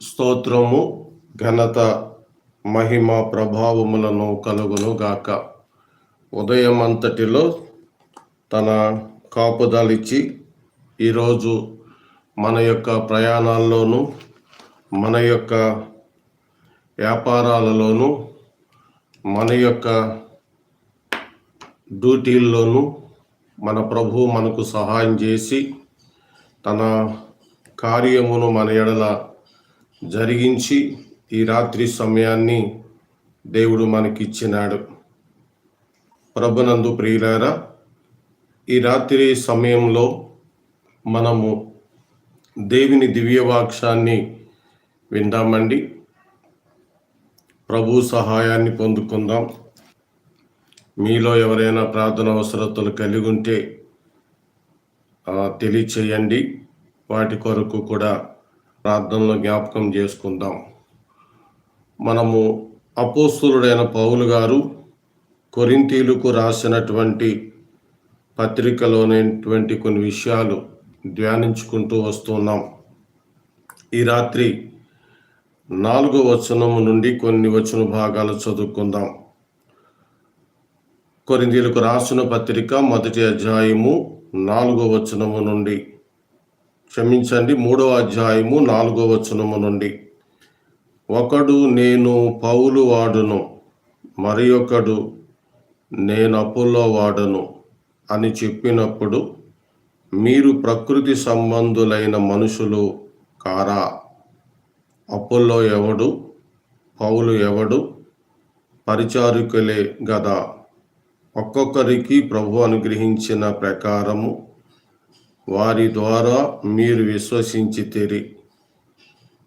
స్తోత్రము ఘనత మహిమ ప్రభావములను కలుగును గాక. ఉదయం అంతటిలో తన కాపుదలిచ్చి ఈరోజు మన యొక్క ప్రయాణాల్లోనూ మన యొక్క వ్యాపారాలలోనూ మన యొక్క డ్యూటీల్లోనూ మన ప్రభు మనకు సహాయం చేసి తన కార్యమును మన ఎడల జరిగించి ఈ రాత్రి సమయాన్ని దేవుడు మనకిచ్చినాడు. ప్రభునందు ప్రియులారా ఈ రాత్రి సమయంలో మనము దేవుని దివ్యవాక్షాన్ని విందామండి. ప్రభు సహాయాన్ని పొందుకుందాం. మీలో ఎవరైనా ప్రార్థన అవసరతలు కలిగి ఉంటే తెలియచేయండి. వాటి కొరకు కూడా ప్రార్థనలో జ్ఞాపకం చేసుకుందాం. మనము అపోస్తులుడైన పౌలు గారు కొరింతీలకు రాసినటువంటి పత్రికలోనేటువంటి కొన్ని విషయాలు ధ్యానించుకుంటూ వస్తున్నాం. ఈ రాత్రి నాలుగో వచనము నుండి కొన్ని వచన భాగాలు చదువుకుందాం. కొరిందీలకు రాసిన పత్రిక మొదటి అధ్యాయము నాలుగో వచనము నుండి క్షమించండి మూడో అధ్యాయము నాలుగో వచనము నుండి. ఒకడు నేను పౌలు వాడును మరి ఒకడు నేను అప్పుల్లో వాడను అని చెప్పినప్పుడు మీరు ప్రకృతి సంబంధులైన మనుషులు కారా? అప్పుల్లో ఎవడు? పౌలు ఎవడు? పరిచారికులే గదా. ఒక్కొక్కరికి ప్రభు అనుగ్రహించిన ప్రకారము వారి ద్వారా మీరు విశ్వసించితిరి.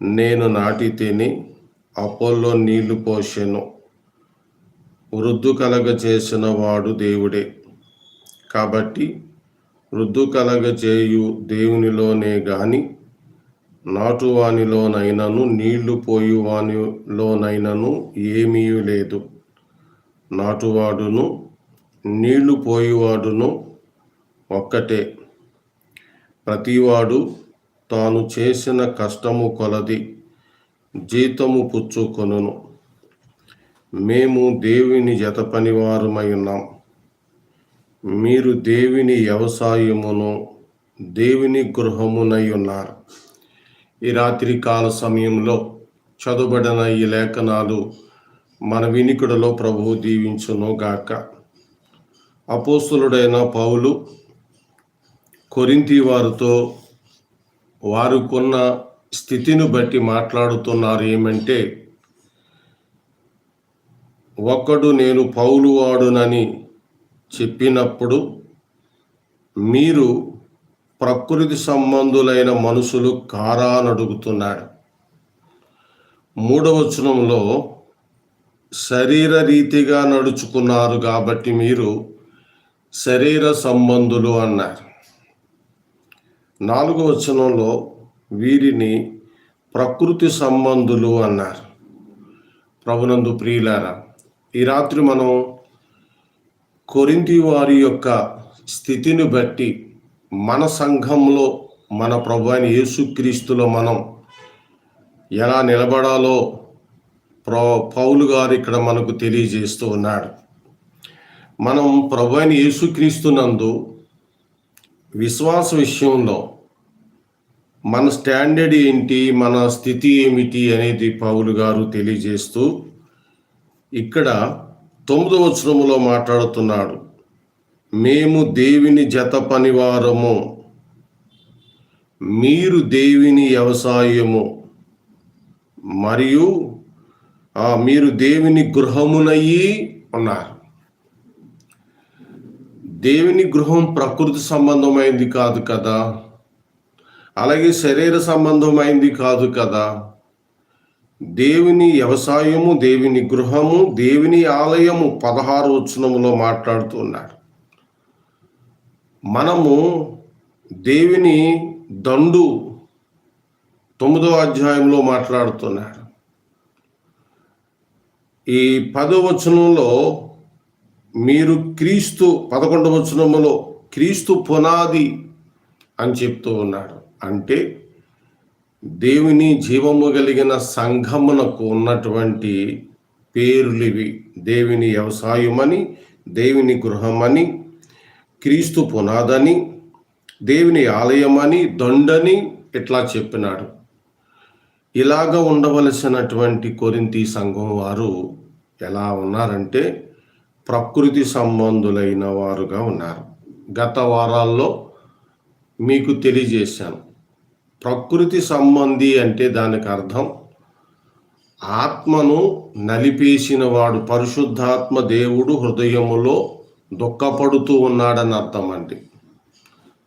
నేను నాటితేని అపోల్లో నీళ్ళు పోసాను. వృద్ధు కలగ చేసిన వాడు దేవుడే. కాబట్టి వృద్ధు కలగ చేయు దేవునిలోనే గాని నాటువానిలోనైనను నీళ్ళు పోయువానిలోనైనను ఏమీ లేదు. నాటువాడును నీళ్ళు పోయేవాడును ఒక్కటే. ప్రతివాడు తాను చేసిన కష్టము కొలది జీతము పుచ్చుకొనును మేము దేవుని జత పనివారమై ఉన్నాం. మీరు దేవుని వ్యవసాయమును దేవుని గృహమునై ఉన్నారు. ఈ రాత్రి కాల సమయంలో చదువుబడిన ఈ లేఖనాలు మన వినికుడలో ప్రభువు దీవించును గాక అపోస్తులుడైన పౌలు కొరింతి వారితో వారుకున్న స్థితిని బట్టి మాట్లాడుతున్నారు ఏమంటే ఒక్కడు నేను పౌలు వాడునని చెప్పినప్పుడు మీరు ప్రకృతి సంబంధులైన మనుషులు కారా అని అడుగుతున్నాడు. శరీర రీతిగా నడుచుకున్నారు కాబట్టి మీరు శరీర సంబంధులు అన్నారు. నాలుగో వచనంలో వీరిని ప్రకృతి సంబంధులు అన్నారు. ప్రభునందు ప్రియులారా ఈ రాత్రి మనం కొరింతి వారి యొక్క స్థితిని బట్టి మన సంఘంలో మన ప్రభు అయిన యేసుక్రీస్తులో మనం ఎలా నిలబడాలో ప్రో పౌలు గారు ఇక్కడ మనకు తెలియజేస్తూ ఉన్నాడు మనం ప్రభు అయిన యేసుక్రీస్తునందు విశ్వాస విషయంలో మన స్టాండర్డ్ ఏంటి? మన స్థితి ఏమిటి? అనేది పౌలు గారు తెలియజేస్తూ ఇక్కడ తొమ్మిదవ వచనములో మాట్లాడుతున్నాడు. మేము దేవుని జత పనివారము. మీరు దేవుని వ్యవసాయము. మరియు మీరు దేవుని గృహమునయ్యి ఉన్నారు. దేవుని గృహం ప్రకృతి సంబంధమైంది కాదు కదా? అలాగే శరీర సంబంధమైంది కాదు కదా? దేవుని వ్యవసాయము దేవుని గృహము దేవుని ఆలయము పదహారు వచనములో మాట్లాడుతున్నాడు మనము దేవుని దండు తొమ్మిదో అధ్యాయంలో మాట్లాడుతున్నాడు. ఈ పదో వచనంలో మీరు క్రీస్తు పదకొండవ వచనములో క్రీస్తు పునాది అని చెప్తూ ఉన్నాడు. అంటే దేవుని జీవము కలిగిన సంఘమునకు ఉన్నటువంటి పేర్లు ఇవి దేవుని వ్యవసాయమని దేవుని గృహమని క్రీస్తు పునాదని దేవుని ఆలయమని దొండని ఇట్లా చెప్పినాడు. ఇలాగ ఉండవలసినటువంటి కొరింతి సంఘం వారు ఎలా ఉన్నారంటే ప్రకృతి సంబంధులైన వారుగా ఉన్నారు. గత వారాల్లో మీకు తెలియజేశాను. ప్రకృతి సంబంధి అంటే దానికి అర్థం ఆత్మను నలిపేసిన వాడు పరిశుద్ధాత్మ దేవుడు హృదయములో దుఃఖపడుతూ ఉన్నాడని అర్థం అండి.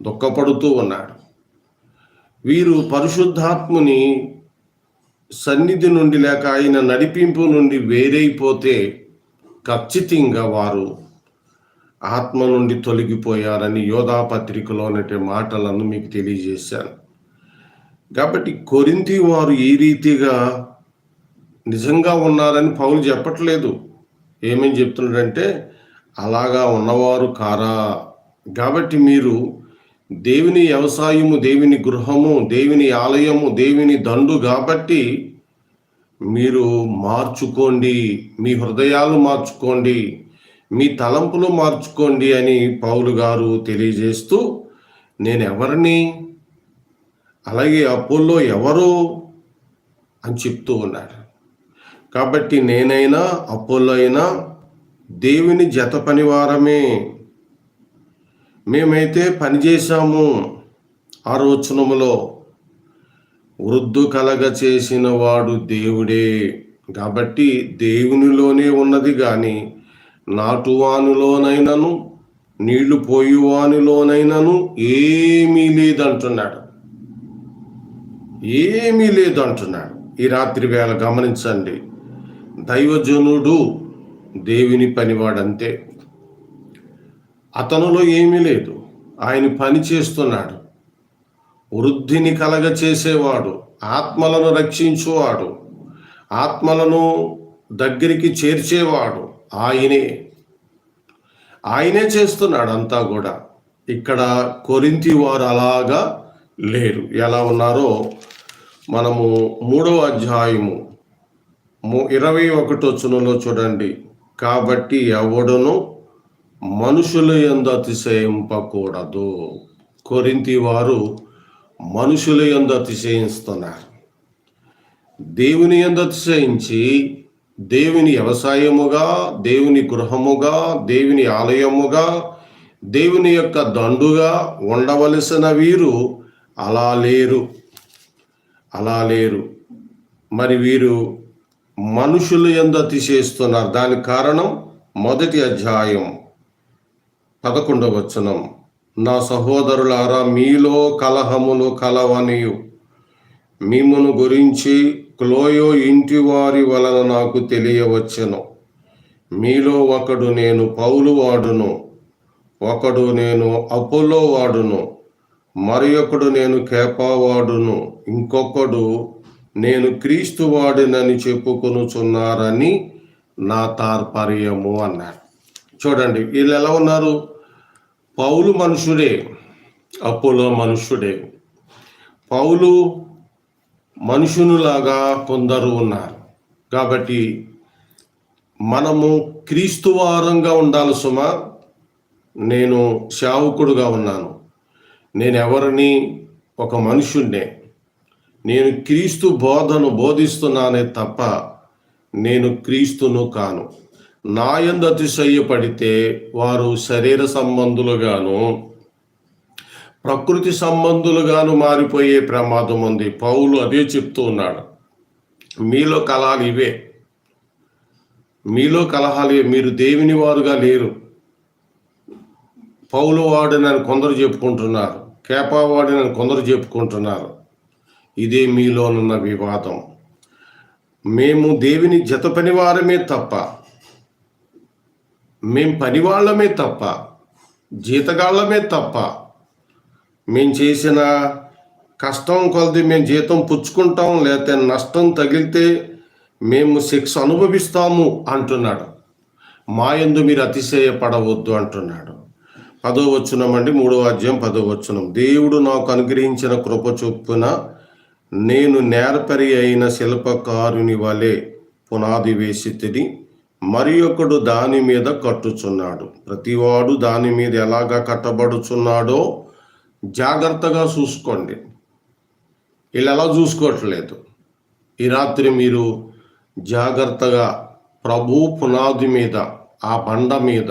దుఃఖపడుతూ ఉన్నాడు. వీరు పరిశుద్ధాత్ముని సన్నిధి నుండి లేక ఆయన నడిపింపు నుండి వేరైపోతే ఖచ్చితంగా వారు ఆత్మ నుండి తొలగిపోయారని యోధా పత్రికలోనటి మాటలను మీకు తెలియజేశాను. కాబట్టి కొరింతి వారు ఈ రీతిగా నిజంగా ఉన్నారని పౌలు చెప్పట్లేదు. ఏమేం చెప్తున్నాడంటే అలాగా ఉన్నవారు కారా. కాబట్టి మీరు దేవుని వ్యవసాయము దేవుని గృహము దేవుని ఆలయము దేవుని దండు కాబట్టి మీరు మార్చుకోండి మీ హృదయాలు మార్చుకోండి మీ తలంపులు మార్చుకోండి అని పౌలు గారు తెలియజేస్తూ నేను ఎవరిని అలాగే అప్పుల్లో ఎవరు అని చెప్తూ ఉన్నాడు. కాబట్టి నేనైనా అప్పుల్లో అయినా దేవుని జత పనివారమే. మేమైతే పనిచేశాము ఆరోచనములో వృద్ధు కలగ చేసిన వాడు దేవుడే. కాబట్టి దేవునిలోనే ఉన్నది కానీ నాటువానిలోనైనను నీళ్ళు పోయువానిలోనైనను ఏమీ లేదంటున్నాడు. ఏమీ లేదంటున్నాడు. ఈ రాత్రి వేళ గమనించండి. దైవజనుడు దేవుని పనివాడంతే. అతనులో ఏమీ లేదు. ఆయన పని చేస్తున్నాడు. వృద్ధిని కలగ చేసేవాడు ఆత్మలను రక్షించువాడు ఆత్మలను దగ్గరికి చేర్చేవాడు ఆయనే. ఆయనే చేస్తున్నాడు అంతా కూడా. ఇక్కడ కొరింతి వారు అలాగా లేరు. ఎలా ఉన్నారో మనము మూడవ అధ్యాయము ఇరవై ఒకటో చునలో చూడండి. కాబట్టి ఎవడును మనుషుల ఎందు అతిశయింపకూడదు. కొరింతి వారు మనుషుల ఎందు అతిశయిస్తున్నారు. దేవుని ఎందు అతిశయించి దేవుని వ్యవసాయముగా దేవుని గృహముగా దేవుని ఆలయముగా దేవుని యొక్క దండుగా ఉండవలసిన వీరు అలా లేరు. అలా లేరు. మరి వీరు మనుషులు ఎందు అతిశయిస్తున్నారు. దానికి కారణం మొదటి అధ్యాయం పదకొండవ వచనం. నా సహోదరులారా మీలో కలహములు కలవనియు. మిమ్మను గురించి క్లోయో ఇంటి వారి వలన నాకు తెలియవచ్చును. మీలో ఒకడు నేను పౌలు వాడును ఒకడు నేను అపోలో వాడును మరి ఒకడు నేను కేపావాడును ఇంకొకడు నేను క్రీస్తు వాడినని చెప్పుకొనుచున్నారని నా తాత్పర్యము అన్నాడు. చూడండి వీళ్ళు ఎలా ఉన్నారు? పౌలు మనుషుడే అపోలో మనుషుడే. పౌలు మనుషునులాగా కొందరు ఉన్నారు. కాబట్టి మనము క్రీస్తు వారంగా ఉండాలి సుమా. నేను శావుకుడుగా ఉన్నాను. నేను ఎవరిని ఒక మనుషుణ్ణే. నేను క్రీస్తు బోధను బోధిస్తున్నానే తప్ప నేను క్రీస్తును కాను. నాయందు అతిశయ్యపడితే వారు శరీర సంబంధులుగాను ప్రకృతి సంబంధులుగాను మారిపోయే ప్రమాదం ఉంది. పౌలు అదే చెప్తూ ఉన్నాడు. మీలో కలహాలు ఇవే. మీలో కలహాలు ఇవే. మీరు దేవుని వారుగా లేరు. పౌలు వాడినని కొందరు చెప్పుకుంటున్నారు. కేపా నన్ను కొందరు చెప్పుకుంటున్నారు. ఇదే మీలోనున్న వివాదం. మేము దేవుని జత పనివారమే తప్ప మేం పనివాళ్ళమే తప్ప జీతగాళ్ళమే తప్ప మేము చేసిన కష్టం కొలది మేము జీతం పుచ్చుకుంటాం లేకపోతే నష్టం తగిలితే మేము శిక్ష అనుభవిస్తాము అంటున్నాడు. మా ఎందు మీరు అతిశయపడవద్దు అంటున్నాడు. పదో వచనం అండి మూడో అధ్యాయం పదో వచనం. దేవుడు నాకు అనుగ్రహించిన కృప చొప్పున నేను నేర్పరి అయిన శిల్పకారుని వలె పునాది వేసి తిని మరి ఒకడు దాని మీద కట్టుచున్నాడు. ప్రతివాడు దాని మీద ఎలాగా కట్టబడుచున్నాడో జాగ్రత్తగా చూసుకోండి. వీళ్ళు ఎలా చూసుకోవట్లేదు? ఈ రాత్రి మీరు జాగ్రత్తగా ప్రభు పునాది మీద ఆ బండ మీద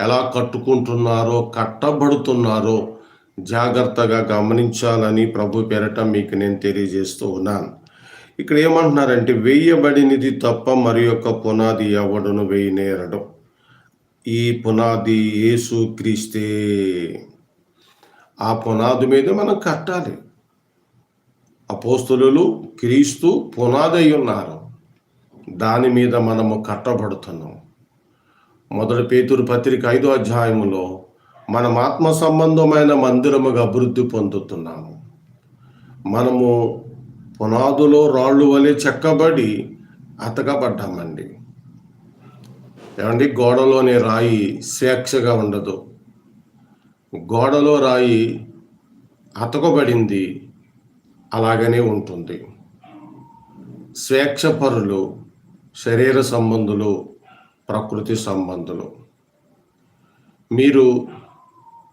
ఎలా కట్టుకుంటున్నారో కట్టబడుతున్నారో జాగ్రత్తగా గమనించాలని ప్రభు పేరట మీకు నేను తెలియజేస్తూ ఉన్నాను. ఇక్కడ ఏమంటున్నారంటే వేయబడినది తప్ప మరి యొక్క పునాది ఎవడును వేయనేరడం. ఈ పునాది యేసు క్రీస్తే. ఆ పునాది మీద మనం కట్టాలి. అపోస్తులు క్రీస్తు పునాది అయి ఉన్నారు. దాని మీద మనము కట్టబడుతున్నాం. మొదటి పేతురు పత్రిక ఐదో అధ్యాయంలో మనం ఆత్మ సంబంధమైన మందిరముగా అభివృద్ధి పొందుతున్నాము. మనము పునాదులో రాళ్ళు వలె చెక్కబడి అతకబడ్డామండి ఏమండి? గోడలోని రాయి స్వేచ్ఛగా ఉండదు. గోడలో రాయి అతకబడింది అలాగనే ఉంటుంది. స్వేచ్ఛపరులు శరీర సంబంధులు ప్రకృతి సంబంధులు. మీరు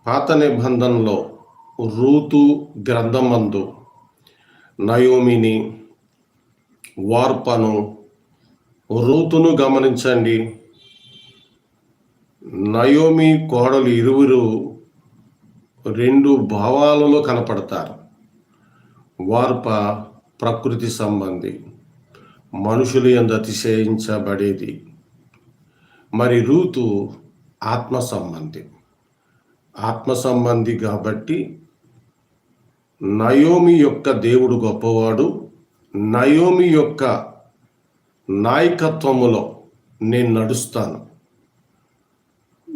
పాత నిబంధనలో రూతు గ్రంథమందు నయోమిని వార్పను రూతును గమనించండి. నయోమి కోడలు ఇరువురు రెండు భావాలలో కనపడతారు. వార్ప ప్రకృతి సంబంధి మనుషులు ఎందు అతిశయించబడేది. మరి రూతు ఆత్మ సంబంధి ఆత్మ సంబంధి కాబట్టి నయోమి యొక్క దేవుడు గొప్పవాడు. నయోమి యొక్క నాయకత్వములో నేను నడుస్తాను.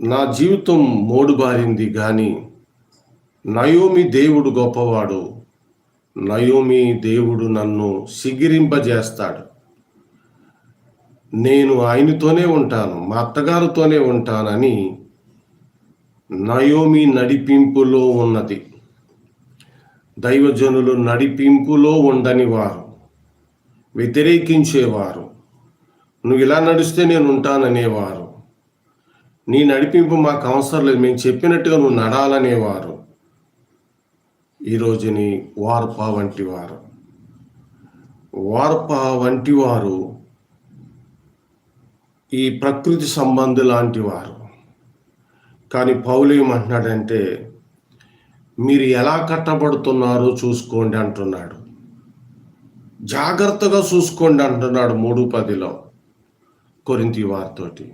నా జీవితం మోడుబారింది కానీ నయోమి దేవుడు గొప్పవాడు. నయోమి దేవుడు నన్ను సిగిరింపజేస్తాడు. నేను ఆయనతోనే ఉంటాను మా అత్తగారితోనే ఉంటానని నయోమి నడిపింపులో ఉన్నది. దైవజనులు నడిపింపులో ఉండని వారు వ్యతిరేకించేవారు. నువ్వు ఇలా నడిస్తే నేను ఉంటాననేవారు. నీ నడిపింపు మాకు అవసరం లేదు మేము చెప్పినట్టుగా నువ్వు నడాలనేవారు. ఈరోజుని వార్ప వంటి వారు. వార్ప వంటి వారు ఈ ప్రకృతి సంబంధు లాంటి వారు. కానీ పౌలు ఏమంటున్నాడంటే మీరు ఎలా కట్టబడుతున్నారో చూసుకోండి అంటున్నాడు. జాగ్రత్తగా చూసుకోండి అంటున్నాడు మూడు పదిలో కొరింతి వారితోటి.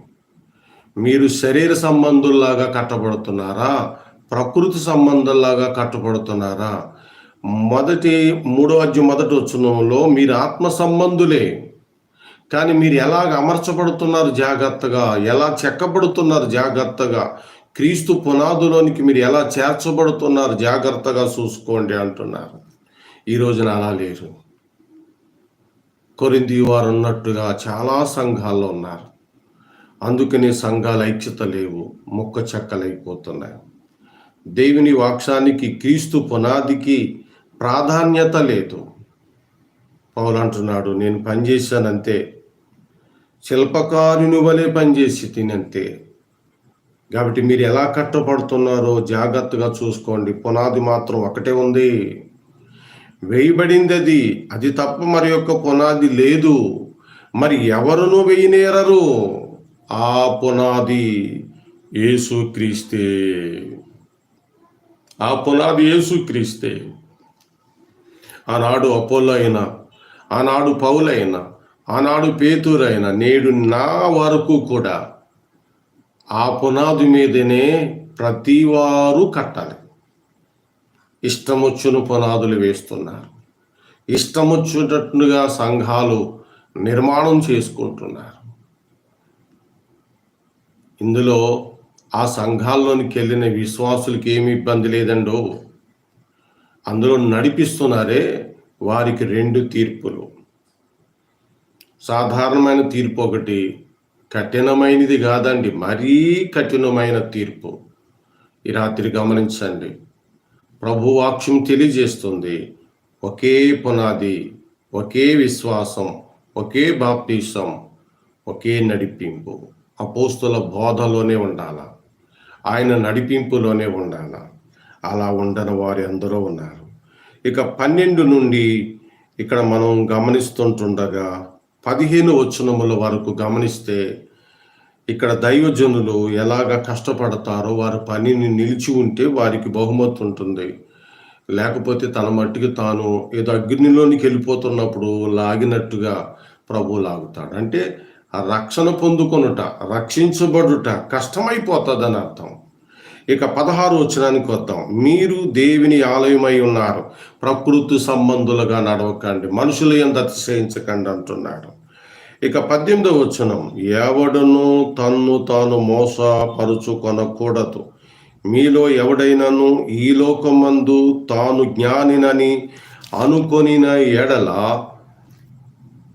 మీరు శరీర సంబంధుల్లాగా కట్టబడుతున్నారా? ప్రకృతి సంబంధంలాగా కట్టబడుతున్నారా? మొదటి మూడో అధ్య మొదటి వచ్చునంలో మీరు ఆత్మ సంబంధులే. కానీ మీరు ఎలాగ అమర్చబడుతున్నారు జాగ్రత్తగా? ఎలా చెక్కబడుతున్నారు జాగ్రత్తగా? క్రీస్తు పునాదులోనికి మీరు ఎలా చేర్చబడుతున్నారు జాగ్రత్తగా చూసుకోండి అంటున్నారు. ఈ రోజున అలా లేరు. కొరింది వారు ఉన్నట్టుగా చాలా సంఘాల్లో ఉన్నారు. అందుకనే సంఘాలు ఐక్యత లేవు మొక్క చెక్కలైపోతున్నాయి. దేవుని వాక్షానికి క్రీస్తు పునాదికి ప్రాధాన్యత లేదు. పౌలు అంటున్నాడు నేను పనిచేశానంతే. శిల్పకారుని వలె పనిచేసి తినంతే. కాబట్టి మీరు ఎలా కట్టపడుతున్నారో జాగ్రత్తగా చూసుకోండి. పునాది మాత్రం ఒకటే ఉంది. వేయబడింది అది అది తప్ప మరి యొక్క పునాది లేదు. మరి ఎవరును వేయనేరరు? ఆ పునాది యేసు క్రీస్తే. ఆ పునాది యేసు క్రీస్తే. ఆనాడు అపోలో అయినా ఆనాడు పౌలైనా ఆనాడు పేతురైనా నేడు నా వరకు కూడా ఆ పునాది మీదనే ప్రతివారు కట్టాలి. ఇష్టమొచ్చును పునాదులు వేస్తున్నారు. ఇష్టమొచ్చినట్టుగా సంఘాలు నిర్మాణం చేసుకుంటున్నారు. ఇందులో ఆ సంఘాల్లోనికి వెళ్ళిన విశ్వాసులకి ఏమి ఇబ్బంది లేదండో అందులో నడిపిస్తున్నారే వారికి రెండు తీర్పులు. సాధారణమైన తీర్పు ఒకటి కఠినమైనది కాదండి మరీ కఠినమైన తీర్పు. ఈ రాత్రి గమనించండి. ప్రభు వాక్యం తెలియజేస్తుంది. ఒకే పునాది ఒకే విశ్వాసం ఒకే బాప్తీసం ఒకే నడిపింపు. అపోస్తుల బోధలోనే ఉండాల. ఆయన నడిపింపులోనే ఉండాల. అలా ఉండని వారు ఎందరో ఉన్నారు. ఇక పన్నెండు నుండి ఇక్కడ మనం గమనిస్తుంటుండగా పదిహేను వచనముల వరకు గమనిస్తే ఇక్కడ దైవజనులు ఎలాగ కష్టపడతారో వారి పనిని నిలిచి ఉంటే వారికి బహుమతి ఉంటుంది. లేకపోతే తన మట్టికి తాను ఏదో అగ్నిలోనికి వెళ్ళిపోతున్నప్పుడు లాగినట్టుగా ప్రభు లాగుతాడు. అంటే ఆ రక్షణ పొందుకొనుట రక్షించబడుట కష్టమైపోతుందని అర్థం ఇక పదహారు వచనానికి వద్దాం. మీరు దేవుని ఆలయమై ఉన్నారు. ప్రకృతి సంబంధులుగా నడవకండి. మనుషులు ఎంత అతిశయించకండి అంటున్నాడు. ఇక పద్దెనిమిదవ వచనం. ఎవడను తన్ను తాను మోసపరుచుకొనకూడదు. మీలో ఎవడైనను ఈ లోకమందు తాను జ్ఞానినని అనుకొనిన ఎడల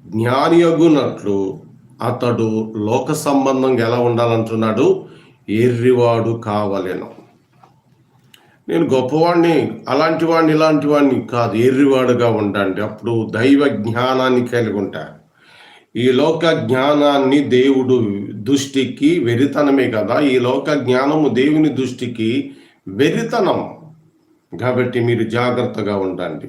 జ్ఞానియగునట్లు అతడు లోక సంబంధంగా ఎలా ఉండాలంటున్నాడు? ఎర్రివాడు కావలెను. నేను గొప్పవాడిని అలాంటి వాడిని ఇలాంటి వాడిని కాదు ఎర్రివాడుగా ఉండండి. అప్పుడు దైవ జ్ఞానాన్ని కలిగి ఉంటాను ఈ లోక జ్ఞానాన్ని దేవుడు దృష్టికి వెరితనమే కదా. ఈ లోక జ్ఞానము దేవుని దృష్టికి వెరితనం. కాబట్టి మీరు జాగ్రత్తగా ఉండండి.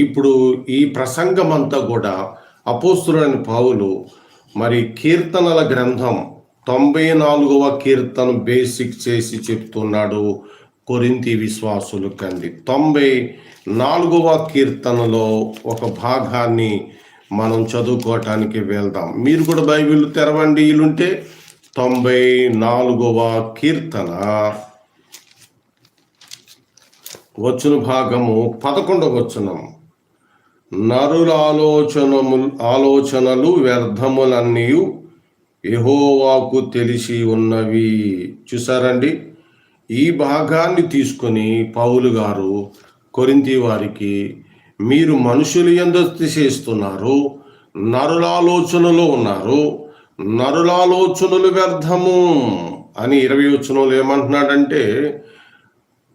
ఇప్పుడు ఈ ప్రసంగం అంతా కూడా అపోస్తులైన పావులు మరి కీర్తనల గ్రంథం తొంభై నాలుగవ కీర్తన బేసిక్ చేసి చెప్తున్నాడు కొరింతి విశ్వాసులు కండి తొంభై నాలుగవ కీర్తనలో ఒక భాగాన్ని మనం చదువుకోవటానికి వెళ్దాం. మీరు కూడా బైబిల్ తెరవండి వీలుంటే తొంభై నాలుగవ కీర్తన. వచ్చున భాగము పదకొండవ వచనం. నరుల ఆలోచనములు ఆలోచనలు వ్యర్థములన్నీ యహోవాకు తెలిసి ఉన్నవి చూసారండి. ఈ భాగాన్ని తీసుకొని పౌలు గారు కొరింతి వారికి మీరు మనుషులు ఎందు చేస్తున్నారు? నరులాలోచనలో ఉన్నారు. నరులాలోచనలు వ్యర్థము అని ఇరవై వచనంలో ఏమంటున్నాడంటే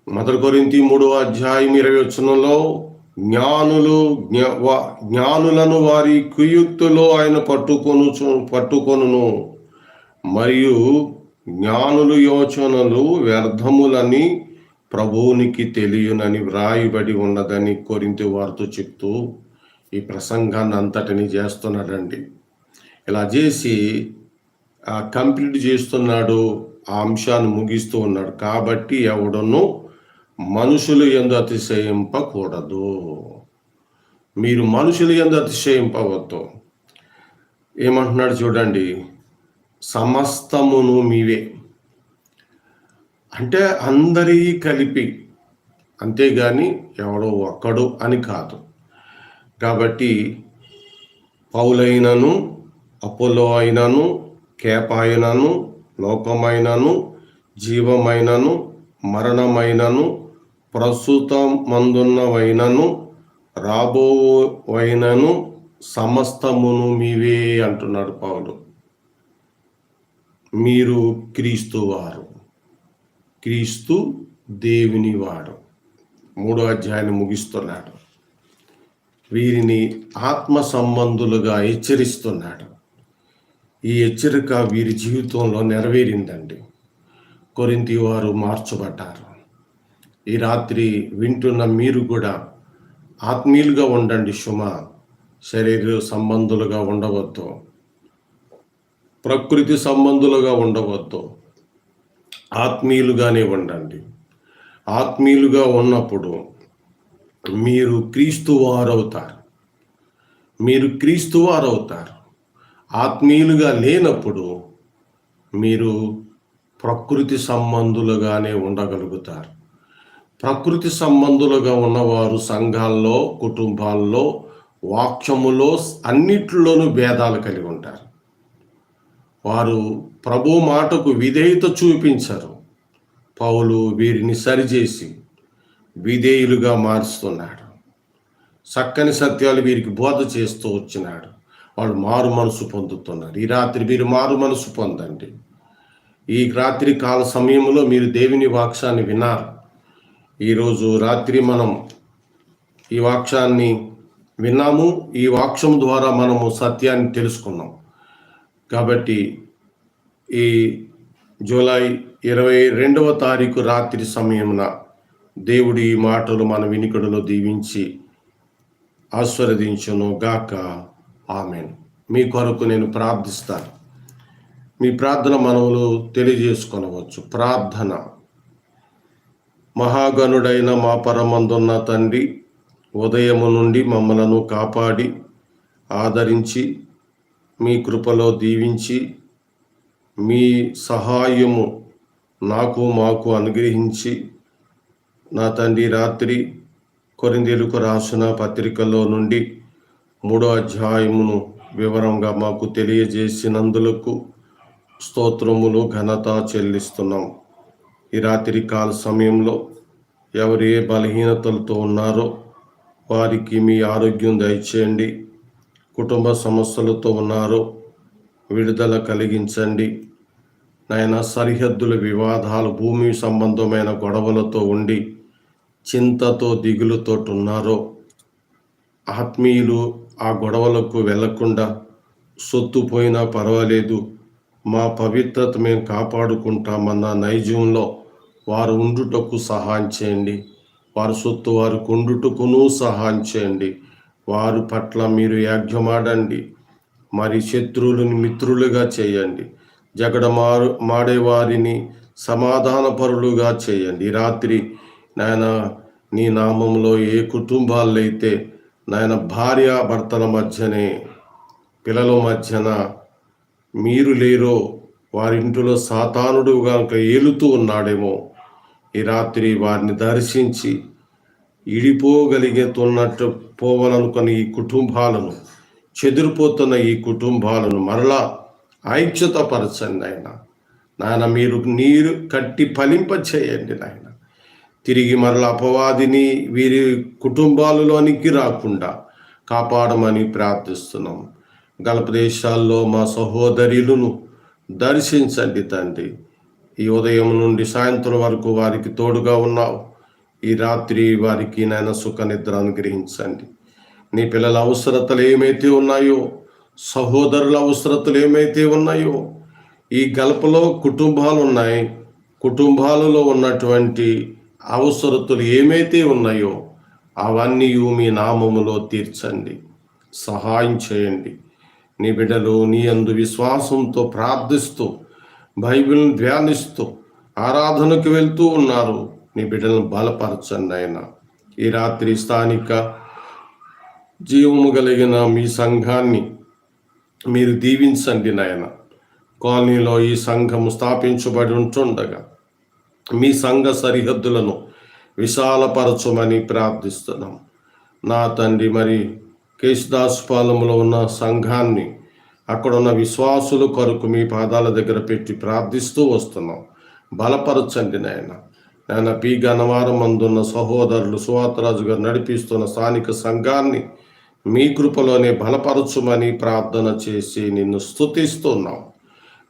మొదటి కొరింతి మూడో అధ్యాయం ఇరవై వచనంలో జ్ఞానులు జ్ఞానులను వారి కుయుక్తులో ఆయన పట్టుకొను పట్టుకొనును. మరియు జ్ఞానులు యోచనలు వ్యర్థములని ప్రభువునికి తెలియనని వ్రాయబడి ఉన్నదని కొరింతి వారితో చెప్తూ ఈ ప్రసంగాన్ని అంతటిని చేస్తున్నాడండి. ఇలా చేసి కంప్లీట్ చేస్తున్నాడు ఆ అంశాన్ని ముగిస్తూ ఉన్నాడు. కాబట్టి ఎవడను మనుషులు ఎందు అతిశయింపకూడదు. మీరు మనుషులు ఎందు అతిశయింపవద్దు. ఏమంటున్నాడు చూడండి సమస్తమును మీవే. అంటే అందరి కలిపి అంతేగాని ఎవడో ఒక్కడు అని కాదు. కాబట్టి పౌలైనను అపోలో అయినను కేపాయినను లోకమైనను జీవమైనను మరణమైనను ప్రస్తుతం మందున్నవైనను రాబోవైనను సమస్తమును మీవే అంటున్నాడు పౌలు. మీరు క్రీస్తు వారు. క్రీస్తు దేవుని వాడు. మూడో అధ్యాయాన్ని ముగిస్తున్నాడు. వీరిని ఆత్మ సంబంధులుగా హెచ్చరిస్తున్నాడు. ఈ హెచ్చరిక వీరి జీవితంలో నెరవేరిందండి. కొరింతి వారు మార్చబడ్డారు. ఈ రాత్రి వింటున్న మీరు కూడా ఆత్మీయులుగా ఉండండి సుమ శరీర సంబంధులుగా ఉండవద్దు. ప్రకృతి సంబంధులుగా ఉండవద్దు. ఆత్మీయులుగానే ఉండండి. ఆత్మీయులుగా ఉన్నప్పుడు మీరు క్రీస్తు వారవుతారు. మీరు క్రీస్తు వారవుతారు. ఆత్మీయులుగా లేనప్పుడు మీరు ప్రకృతి సంబంధులుగానే ఉండగలుగుతారు. ప్రకృతి సంబంధులుగా ఉన్నవారు సంఘాల్లో కుటుంబాల్లో వాక్యములో అన్నిట్లోనూ భేదాలు కలిగి ఉంటారు. వారు ప్రభు మాటకు విధేయత చూపించరు. పౌలు వీరిని సరిచేసి విధేయులుగా మారుస్తున్నాడు. చక్కని సత్యాలు వీరికి బోధ చేస్తూ వచ్చినాడు. వాళ్ళు మారు మనసు పొందుతున్నారు ఈ రాత్రి మీరు మారు మనసు పొందండి. ఈ రాత్రి కాల సమయంలో మీరు దేవుని వాక్సాన్ని విన్నారు. ఈరోజు రాత్రి మనం ఈ వాక్యాన్ని విన్నాము. ఈ వాక్యం ద్వారా మనము సత్యాన్ని తెలుసుకున్నాం. కాబట్టి ఈ జూలై ఇరవై రెండవ తారీఖు రాత్రి సమయమున దేవుడి ఈ మాటలు మన వినికడలో దీవించి ఆస్వాదించును గాక. ఆమెన్. మీ కొరకు నేను ప్రార్థిస్తాను. మీ ప్రార్థన మనవులు తెలియజేసుకొనవచ్చు. ప్రార్థన. మహాగణుడైన మా పరమందున్న తండ్రి ఉదయము నుండి మమ్మలను కాపాడి ఆదరించి మీ కృపలో దీవించి మీ సహాయము నాకు మాకు అనుగ్రహించి నా తండ్రి రాత్రి కొరిందేలుకు రాసిన పత్రికలో నుండి మూడో అధ్యాయమును వివరంగా మాకు తెలియజేసినందులకు స్తోత్రములు ఘనత చెల్లిస్తున్నాం. ఈ రాత్రి కాల సమయంలో ఎవరు ఏ బలహీనతలతో ఉన్నారో వారికి మీ ఆరోగ్యం దయచేయండి. కుటుంబ సమస్యలతో ఉన్నారో విడుదల కలిగించండి. నాయన సరిహద్దుల వివాదాలు భూమి సంబంధమైన గొడవలతో ఉండి చింతతో దిగులుతో ఉన్నారో ఆత్మీయులు ఆ గొడవలకు వెళ్ళకుండా సొత్తు పోయినా పర్వాలేదు. మా పవిత్రత మేము కాపాడుకుంటామన్న నైజంలో వారు ఉండుటకు సహాయం చేయండి. వారి సొత్తు వారు కొండుటకును సహాయం చేయండి. వారి పట్ల మీరు యాజ్ఞమాడండి. మరి శత్రువులను మిత్రులుగా చేయండి. జగడ మారు మాడేవారిని సమాధానపరులుగా చేయండి. రాత్రి నాయన నీ నామంలో ఏ కుటుంబాలైతే నాయన భార్య భర్తల మధ్యనే పిల్లల మధ్యన మీరు లేరో వారింటిలో సాతానుడు కనుక ఏలుతూ ఉన్నాడేమో ఈ రాత్రి వారిని దర్శించి ఇడిపోగలిగేతున్నట్టు పోవాలనుకుని ఈ కుటుంబాలను చెదిరిపోతున్న ఈ కుటుంబాలను మరలా ఐక్యతపరచండి ఆయన నాయన మీరు నీరు కట్టి ఫలింపచేయండి నాయన. తిరిగి మరల అపవాదిని వీరి కుటుంబాలలోనికి రాకుండా కాపాడమని ప్రార్థిస్తున్నాం. గల్ప దేశాల్లో మా సహోదరులను దర్శించండి తండ్రి. ఈ ఉదయం నుండి సాయంత్రం వరకు వారికి తోడుగా ఉన్నావు. ఈ రాత్రి వారికి నాయన సుఖ నిద్ర అనుగ్రహించండి. నీ పిల్లల అవసరతలు ఏమైతే ఉన్నాయో సహోదరుల అవసరతలు ఏమైతే ఉన్నాయో ఈ గల్పలో కుటుంబాలు ఉన్నాయి. కుటుంబాలలో ఉన్నటువంటి అవసరతలు ఏమైతే ఉన్నాయో అవన్నీ మీ నామములో తీర్చండి. సహాయం చేయండి. నీ బిడ్డలు నీ అందు విశ్వాసంతో ప్రార్థిస్తూ బైబిల్ని ధ్యానిస్తూ ఆరాధనకు వెళ్తూ ఉన్నారు. నీ బిడ్డలను బలపరచండి ఆయన ఈ రాత్రి స్థానిక జీవము కలిగిన మీ సంఘాన్ని మీరు దీవించండి నాయన. కాలనీలో ఈ సంఘము స్థాపించబడి ఉంటుండగా మీ సంఘ సరిహద్దులను విశాలపరచమని ప్రార్థిస్తున్నాం. నా తండ్రి మరి కేశదాస్ పాలెంలో ఉన్న సంఘాన్ని అక్కడ ఉన్న విశ్వాసుల కొరకు మీ పాదాల దగ్గర పెట్టి ప్రార్థిస్తూ వస్తున్నాం. బలపరచండి నాయన. నాయన పి గణవారం అందున్న సహోదరులు సువాతరాజు గారు నడిపిస్తున్న స్థానిక సంఘాన్ని మీ కృపలోనే బలపరచుమని ప్రార్థన చేసి నిన్ను స్తుతిస్తున్నాం.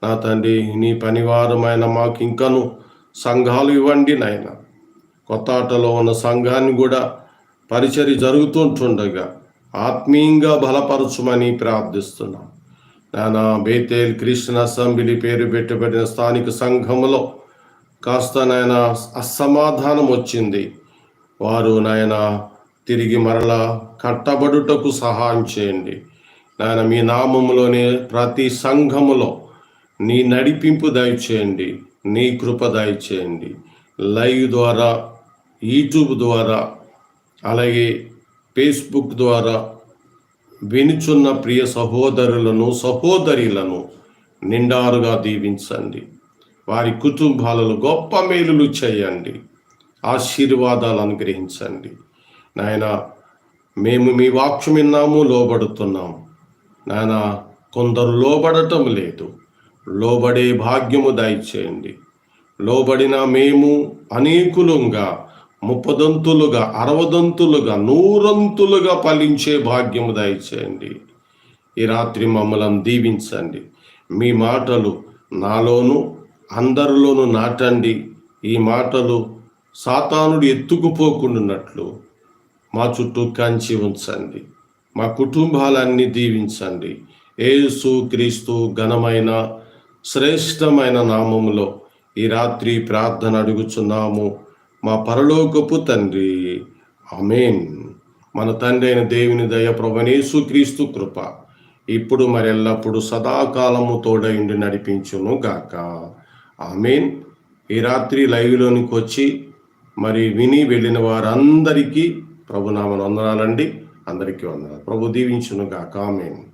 నా తండ్రి నీ పనివారమైన మాకు ఇంకను సంఘాలు ఇవ్వండి నాయన. కొత్త ఆటలో ఉన్న సంఘాన్ని కూడా పరిచర్య జరుగుతుంటుండగా ఆత్మీయంగా బలపరచుమని ప్రార్థిస్తున్నాం. నానా బేతేల్ కృష్ణ అసెంబ్లీ పేరు పెట్టబడిన స్థానిక సంఘములో కాస్త నాయన అసమాధానం వచ్చింది. వారు నాయన తిరిగి మరలా కట్టబడుటకు సహాయం చేయండి. నాయన మీ నామములోనే ప్రతి సంఘములో నీ నడిపింపు దయచేయండి. నీ కృప దయచేయండి. లైవ్ ద్వారా యూట్యూబ్ ద్వారా అలాగే ఫేస్బుక్ ద్వారా వినుచున్న ప్రియ సహోదరులను సహోదరులను నిండారుగా దీవించండి. వారి కుటుంబాలలో గొప్ప మేలులు చేయండి. ఆశీర్వాదాలు అనుగ్రహించండి. నాయన మేము మీ వాక్యం విన్నాము లోబడుతున్నాము. నాయన కొందరు లోబడటం లేదు. లోబడే భాగ్యము దయచేయండి. లోబడిన మేము అనేకులుగా ముప్పదంతులుగా అరవదంతులుగా నూరంతులుగా ఫలించే భాగ్యము దయచేయండి. ఈ రాత్రి మమ్మల్ని దీవించండి. మీ మాటలు నాలోను అందరిలోనూ నాటండి. ఈ మాటలు సాతానుడు ఎత్తుకుపోకుండాన్నట్లు మా చుట్టూ కంచి ఉంచండి. మా కుటుంబాలన్నీ దీవించండి. ఏసు క్రీస్తు ఘనమైన శ్రేష్టమైన నామములో ఈ రాత్రి ప్రార్థన అడుగుచున్నాము. మా పరలోకపు తండ్రి. అమేన్ మన తండ్రి అయిన దేవుని దయ ప్రభనేసు క్రీస్తు కృప ఇప్పుడు మరి ఎల్లప్పుడు సదాకాలము తోడైండి నడిపించును గాక. ఆమెన్. ఈ రాత్రి లైవ్లోనికి వచ్చి మరి విని వెళ్ళిన వారందరికీ ప్రభునామను వందనాలండి. అందరికీ వందనాలు. ప్రభు దీవించును గాక. ఆమెన్.